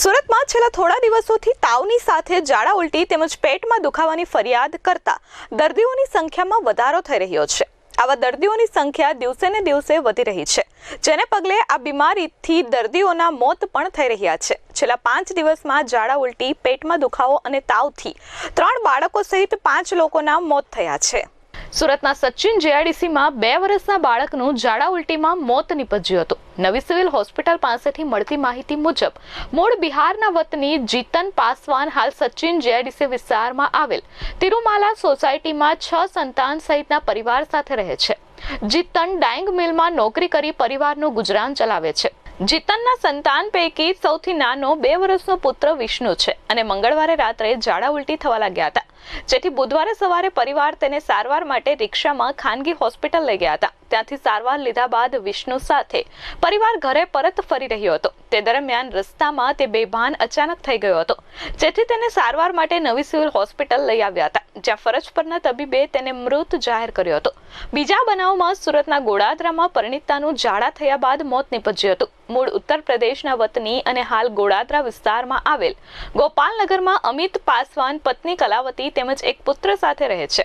સુરતમાં છેલ્લા થોડા દિવસોથી તાવની સાથે ઝાડા ઉલટી તેમજ પેટમાં દુખાવાની ફરિયાદ કરતા દર્દીઓની સંખ્યામાં વધારો થઈ રહ્યો છે. આવા દર્દીઓની સંખ્યા દિવસે ને દિવસે વધી રહી છે. જેને પગલે આ બીમારીથી દર્દીઓના મોત પણ થઈ રહ્યા છે. છેલ્લા પાંચ દિવસમાં ઝાડા ઉલટી, પેટમાં દુખાવો અને તાવથી ત્રણ બાળકો સહિત પાંચ લોકોના મોત થયા છે. સુરતના સચિન જેઆરડીસીમાં બે વર્ષના બાળકનું ઝાડા ઉલટીમાં મોત નીપજ્યું હતું. નવી સિવિલ હોસ્પિટલ પાસેથી મળતી માહિતી મુજબ, મૂળ બિહારના વતની જીતન પાસવાન હાલ સચિન જેઆઈડીસી વિસ્તારમાં આવેલ તિરુમાલા સોસાયટીમાં છ સંતાન સહિતના પરિવાર સાથે રહે છે. જીતન ડાઇંગ મિલમાં નોકરી કરી પરિવારનું ગુજરાન ચલાવે છે. જીતનના સંતાન પૈકી સૌથી નાનો બે વર્ષનો પુત્ર વિષ્ણુ છે અને મંગળવારે રાત્રે ઝાડા ઉલટી થવા લાગ્યા હતા. જેથી બુધવારે સવારે પરિવાર તેને સારવાર માટે રિક્ષામાં ખાનગી હોસ્પિટલ લઈ ગયા હતા. ત્યાંથી સારવાર લીધા બાદ વિષ્ણુ સાથે પરિવાર ઘરે પરત ફરી રહ્યો હતો. તે દરમિયાન રસ્તામાં તે બેભાન અચાનક થઈ ગયો હતો. જેથી તેને સારવાર માટે નવી સિવિલ હોસ્પિટલ લઈ આવ્યા હતા. જ્યાં ફરજ પરના તબીબે તેને મૃત જાહેર કર્યો હતો. બીજા બનાવમાં સુરતના ગોળાદરામાં પરિણીતાનું ઝાડા થયા બાદ મોત નીપજ્યું હતું. મૂળ ઉત્તર પ્રદેશના વતની અને હાલ ગોળાદરા વિસ્તારમાં આવેલ ગોપાલનગરમાં અમિત પાસવાન પત્ની કલાવતી તેમજ એક પુત્ર સાથે રહે છે.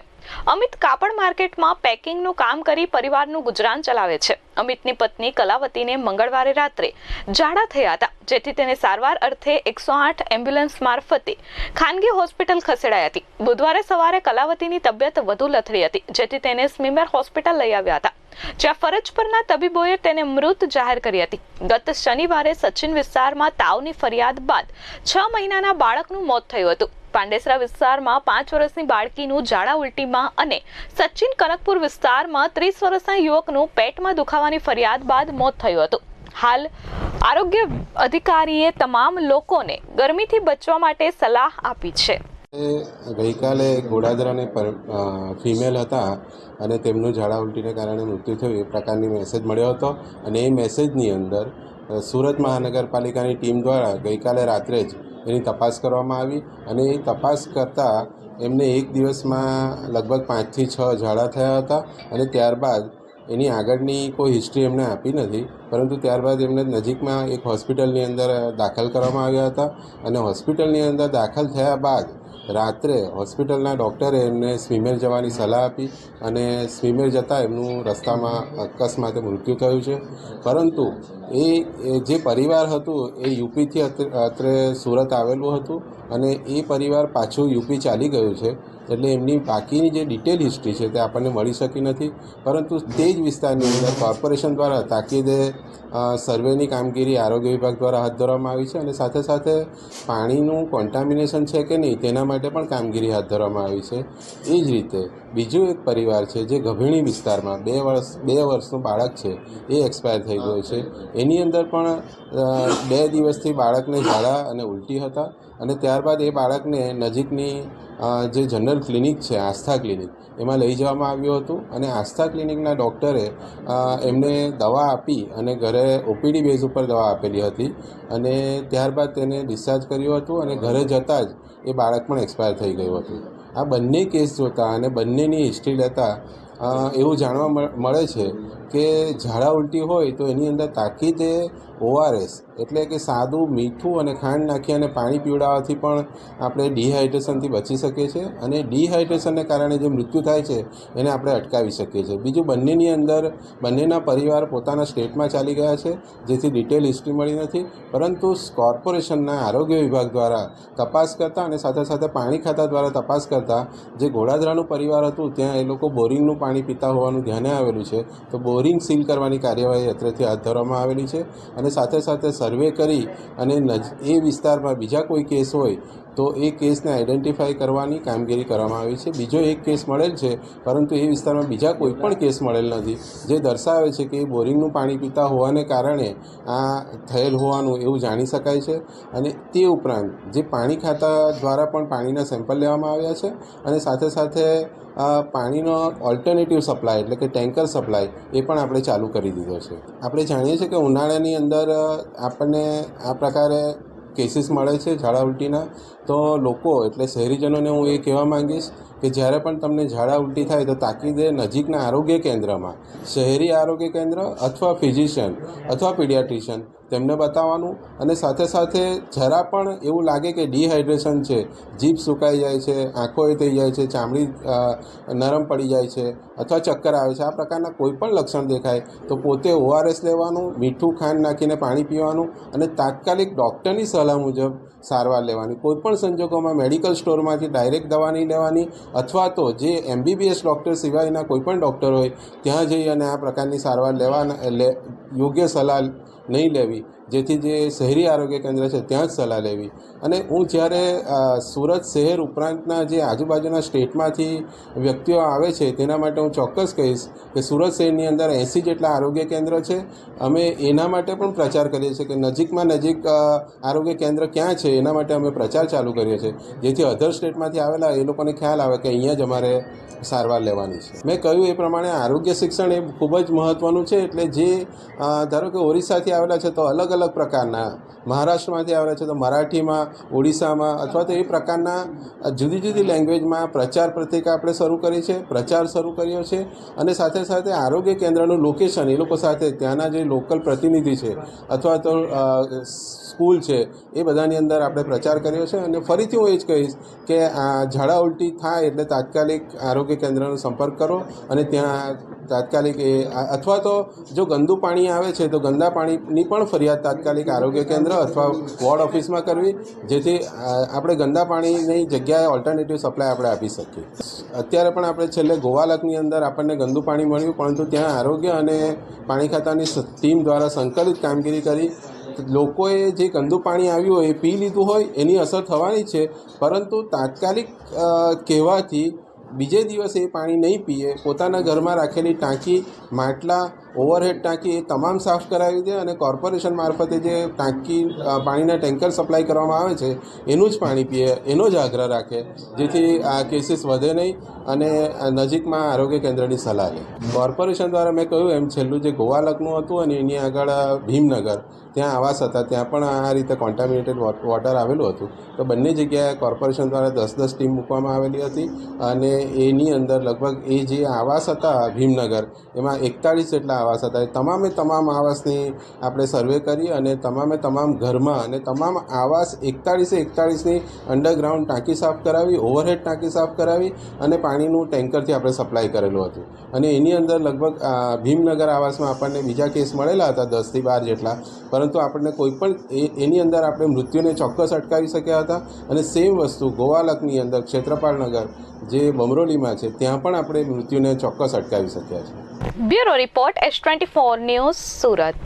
અમિત કાપડ માર્કેટમાં પેકિંગનું કામ કરી પરિવારનું ગુજરાન ચલાવે છે. અમિતની પત્ની કલાવતીને મંગળવારે રાત્રે ઝાડા થયા હતા, જેથી તેને સારવાર અર્થે એકસો આઠ એમ્બ્યુલન્સ મારફતે ખાનગી હોસ્પિટલ ખસેડાઈ હતી. બુધવારે સવારે કલાવતીની તબિયત વધુ લથડી હતી, જેથી તેને સ્મીમેર હોસ્પિટલ લઈ આવ્યા હતા. જ્યાં ફરજ પરના તબીબોએ તેને મૃત જાહેર કરી હતી. ગત શનિવારે સચિન વિસ્તારમાં તાવની ફરિયાદ બાદ છ મહિનાના બાળકનું મોત થયું હતું. પાંડેસરા વિસ્તારમાં પાંચ વર્ષની બાળકીનું ઝાડા ઉલટીમાં અને સચિન કનકપુર વિસ્તારમાં ત્રીસ વર્ષના યુવકનું પેટમાં દુખાવાની ફરિયાદ બાદ મોત થયું હતું. હાલ આરોગ્ય અધિકારીએ તમામ લોકોને ગરમીથી બચવા માટે સલાહ આપી છે. ગઈકાલે ગોડાદરાને ફિમેલ હતા અને તેમનું ઝાડા ઉલટીને કારણે મૃત્યુ થયું. એ પ્રકારની મેસેજ મળ્યો હતો અને એ મેસેજની અંદર સુરત મહાનગરપાલિકાની ટીમ દ્વારા ગઈકાલે રાત્રે જ એની તપાસ કરવામાં આવી અને એ તપાસ કરતાં એમને એક દિવસમાં લગભગ પાંચથી છ ઝાડા થયા હતા અને ત્યારબાદ એની આગળની કોઈ હિસ્ટ્રી એમને આપી નથી, પરંતુ ત્યારબાદ એમને નજીકમાં એક હોસ્પિટલની અંદર દાખલ કરવામાં આવ્યા હતા અને હોસ્પિટલની અંદર દાખલ થયા બાદ રાત્રે હોસ્પિટલના ડૉક્ટરે એમને સ્વિમેર જવાની સલાહ આપી અને સ્વિમેર જતાં એમનું રસ્તામાં અકસ્માતે મૃત્યુ થયું છે. પરંતુ એ જે પરિવાર હતું, એ યુપીથી અત્રે સુરત આવેલું હતું અને એ પરિવાર પાછું યુપી ચાલી ગયું છે. એટલે એમની બાકીની જે ડિટેલ હિસ્ટ્રી છે તે આપણને મળી શકી નથી. પરંતુ તે જ વિસ્તારની અંદર કોર્પોરેશન દ્વારા તાકીદે સર્વેની કામગીરી આરોગ્ય વિભાગ દ્વારા હાથ ધરવામાં આવી છે અને સાથે સાથે પાણીનું કોન્ટામિનેશન છે કે નહીં તેના માટે પણ કામગીરી હાથ ધરવામાં આવી છે. એ જ રીતે બીજું એક પરિવાર છે જે ગભીણી વિસ્તારમાં બે વર્ષ, બે વર્ષનું બાળક છે, એ એક્સપાયર થઈ ગયું છે. એની અંદર પણ બે દિવસથી બાળકને ઝાડા અને ઉલટી હતા અને ત્યારબાદ એ બાળકને નજીકની જે જનરલ ક્લિનિક છે, આસ્થા ક્લિનિક, એમાં લઈ જવામાં આવ્યું હતું અને આસ્થા ક્લિનિકના ડૉક્ટરે એમને દવા આપી અને ઘરે ઓપીડી બેઝ ઉપર દવા આપેલી હતી અને ત્યારબાદ તેને ડિસ્ચાર્જ કર્યું હતું અને ઘરે જતાં જ એ બાળક પણ એક્સપાયર થઈ ગયું હતું. આ બંને કેસ જોતાં અને બંનેની હિસ્ટ્રી લેતાં એવું જાણવા મળ- છે કે ઝાડા ઉલટી હોય તો એની અંદર તાકીદે ઓઆરએસ એટલે કે સાદું, મીઠું અને ખાંડ નાખી અને પાણી પીવડાવવાથી પણ આપણે ડિહાઇડ્રેશનથી બચી શકીએ છીએ અને ડિહાઇડ્રેશનને કારણે જે મૃત્યુ થાય છે એને આપણે અટકાવી શકીએ છીએ. બીજું, બંનેની અંદર, બંનેના પરિવાર પોતાના સ્ટેટમાં ચાલી ગયા છે, જેથી ડિટેલ હિસ્ટ્રી મળી નથી, પરંતુ કોર્પોરેશનના આરોગ્ય વિભાગ દ્વારા તપાસ કરતાં અને સાથે સાથે પાણી ખાતા દ્વારા તપાસ કરતાં જે ઘોડાદરાનું પરિવાર હતું, ત્યાં એ લોકો બોરિંગનું પાણી પીતા હોવાનું ધ્યાને આવેલું છે. તો બોરિંગ સીલ કરવાની કાર્યવાહી અત્રેથી હાથ ધરવામાં આવેલી છે અને સાથે સાથે સર્વે કરી અને એ વિસ્તારમાં બીજા કોઈ કેસ હોય તો એ કેસને આઈડેન્ટિફાઈ કરવાની કામગીરી કરવામાં આવી છે. બીજો એક કેસ મળેલ છે, પરંતુ એ વિસ્તારમાં બીજા કોઈ પણ કેસ મળેલ નથી. જે દર્શાવે છે કે એ બોરિંગનું પાણી પીતા હોવાને કારણે આ થયેલ હોવાનું એવું જાણી શકાય છે અને તે ઉપરાંત જે પાણી ખાતા દ્વારા પણ પાણીના સેમ્પલ લેવામાં આવ્યા છે અને સાથે સાથે પાણીનો ઓલ્ટરનેટિવ સપ્લાય એટલે કે ટેન્કર સપ્લાય એ પણ આપણે ચાલુ કરી દીધો છે. આપણે જાણીએ છીએ કે ઉનાળાની અંદર આપણને આ પ્રકારે કેસીસ મળે છે ઝાડા ઉલટીના. તો લોકો એટલે શહેરીજનોને હું એ કહેવા માંગીશ કે જ્યારે પણ તમને ઝાડા ઉલટી થાય તો તાકીદે નજીકના આરોગ્ય કેન્દ્રમાં, શહેરી આરોગ્ય કેન્દ્ર અથવા ફિઝિશિયન અથવા પીડિયાટ્રિશિયન તેમને બતાવવાનું અને સાથે સાથે જરા પણ એવું લાગે કે ડિહાઇડ્રેશન છે, જીભ સુકાઈ જાય છે, આંખો એ થઈ જાય છે, ચામડી નરમ પડી જાય છે અથવા ચક્કર આવે છે, આ પ્રકારના કોઈ પણ લક્ષણ દેખાય તો પોતે ઓઆરએસ લેવાનું, મીઠું ખાંડ નાખીને પાણી પીવાનું અને તાત્કાલિક ડૉક્ટરની સલાહ મુજબ સારવાર લેવાની. કોઈ પણ સંજોગોમાં મેડિકલ સ્ટોરમાંથી ડાયરેક્ટ દવા નહીં લેવાની અથવા તો જે એમબીબીએસ ડૉક્ટર સિવાયના કોઈપણ ડૉક્ટર હોય, ત્યાં જઈ અને આ પ્રકારની સારવાર લેવાના યોગ્ય સલાહ નહીં લેવી જેથી જે શહેરી આરોગ્ય કેન્દ્ર છે, ત્યાં જ સલાહ લેવી. અને હું જ્યારે સુરત શહેર ઉપરાંતના જે આજુબાજુના સ્ટેટમાંથી વ્યક્તિઓ આવે છે, તેના માટે હું ચોક્કસ કહીશ કે સુરત શહેરની અંદર એંસી જેટલા આરોગ્ય કેન્દ્ર છે. અમે એના માટે પણ પ્રચાર કરીએ છીએ કે નજીકમાં નજીક આરોગ્ય કેન્દ્ર ક્યાં છે, એના માટે અમે પ્રચાર ચાલુ કરીએ છીએ. જેથી અધર સ્ટેટમાંથી આવેલા એ લોકોને ખ્યાલ આવે કે અહીંયા જ અમારે સારવાર લેવાની છે. મેં કહ્યું એ પ્રમાણે આરોગ્ય શિક્ષણ એ ખૂબ જ મહત્ત્વનું છે, એટલે જે ધારો કે ઓરિસ્સાથી આવેલા છે, તો અલગ અલગ પ્રકારના. મહારાષ્ટ્રમાંથી આવે છે તો મરાઠીમાં, ઓડિશામાં અથવા તો એ પ્રકારના જુદી જુદી લેંગ્વેજમાં પ્રચાર પ્રત્યેક આપણે શરૂ કરી છે, પ્રચાર શરૂ કર્યો છે અને સાથે સાથે આરોગ્ય કેન્દ્રનું લોકેશન એ લોકો સાથે ત્યાંના જે લોકલ પ્રતિનિધિ છે અથવા તો સ્કૂલ છે એ બધાની અંદર આપણે પ્રચાર કર્યો છે અને ફરીથી હું એ જ કહીશ કે આ ઝાડા ઉલટી થાય એટલે તાત્કાલિક આરોગ્ય કેન્દ્રનો સંપર્ક કરો અને ત્યાં તાત્કાલિક એ, અથવા તો જો ગંદુ પાણી આવે છે તો ગંદા પાણીની પણ ફરિયાદ તાત્કાલિક આરોગ્ય કેન્દ્ર અથવા વોર્ડ ઓફિસમાં કરવી, જેથી આપણે ગંદા પાણીની જગ્યાએ ઓલ્ટરનેટિવ સપ્લાય આપણે આપી શકીએ. અત્યારે પણ આપણે છેલ્લે ગોવાલકની અંદર આપણને ગંદુ પાણી મળ્યું, પરંતુ ત્યાં આરોગ્ય અને પાણી ખાતાની ટીમ દ્વારા સંકલિત કામગીરી કરી. લોકોએ જે ગંદુ પાણી આવ્યું હોય, એ પી લીધું હોય, એની અસર થવાની છે, પરંતુ તાત્કાલિક કહેવાથી બીજે દિવસે એ પાણી નહીં પીએ. પોતાના ઘરમાં રાખેલી ટાંકી, માટલા ઓવરહેડ ટાંકી એ તમામ સાફ કરાવી દે અને કોર્પોરેશન મારફતે જે ટાંકી પાણીના ટેન્કર સપ્લાય કરવામાં આવે છે, એનું જ પાણી પીએ, એનો જ આગ્રહ રાખે, જેથી આ કેસીસ વધે નહીં અને નજીકમાં આરોગ્ય કેન્દ્રની સલાહ લે. કોર્પોરેશન દ્વારા મેં કહ્યું એમ છેલ્લું જે ગોવાલકનું હતું અને એની આગળ ભીમનગર, ત્યાં આવાસ હતા, ત્યાં પણ આ રીતે કોન્ટામિનેટેડ વોટર આવેલું હતું. તો બંને જગ્યાએ કોર્પોરેશન દ્વારા દસ દસ ટીમ મૂકવામાં આવેલી હતી અને એની અંદર લગભગ એ જે આવાસ હતા ભીમનગર, એમાં એકતાળીસ જેટલા આવાસ હતા. એ તમામે તમામ આવાસની આપણે સર્વે કરી અને તમામે તમામ ઘરમાં અને તમામ આવાસ એકતાળીસે એકતાળીસની અંડરગ્રાઉન્ડ ટાંકી સાફ કરાવી ઓવરહેડ ટાંકી સાફ કરાવી અને પાણીનું ટેન્કરથી આપણે સપ્લાય કરેલું હતું. અને એની અંદર લગભગ ભીમનગર આવાસમાં આપણને બીજા કેસ મળેલા હતા દસથી બાર જેટલા. પરંતુ આપણને કોઈપણ એની અંદર આપણે મૃત્યુને ચોક્કસ અટકાવી શક્યા હતા. અને સેમ વસ્તુ ગોવાલકની અંદર ક્ષેત્રપાલનગર જે બમરોલીમાં છે, ત્યાં પણ આપણે મૃત્યુને ચોક્કસ અટકાવી શક્યા છે bureau report S twenty four news Surat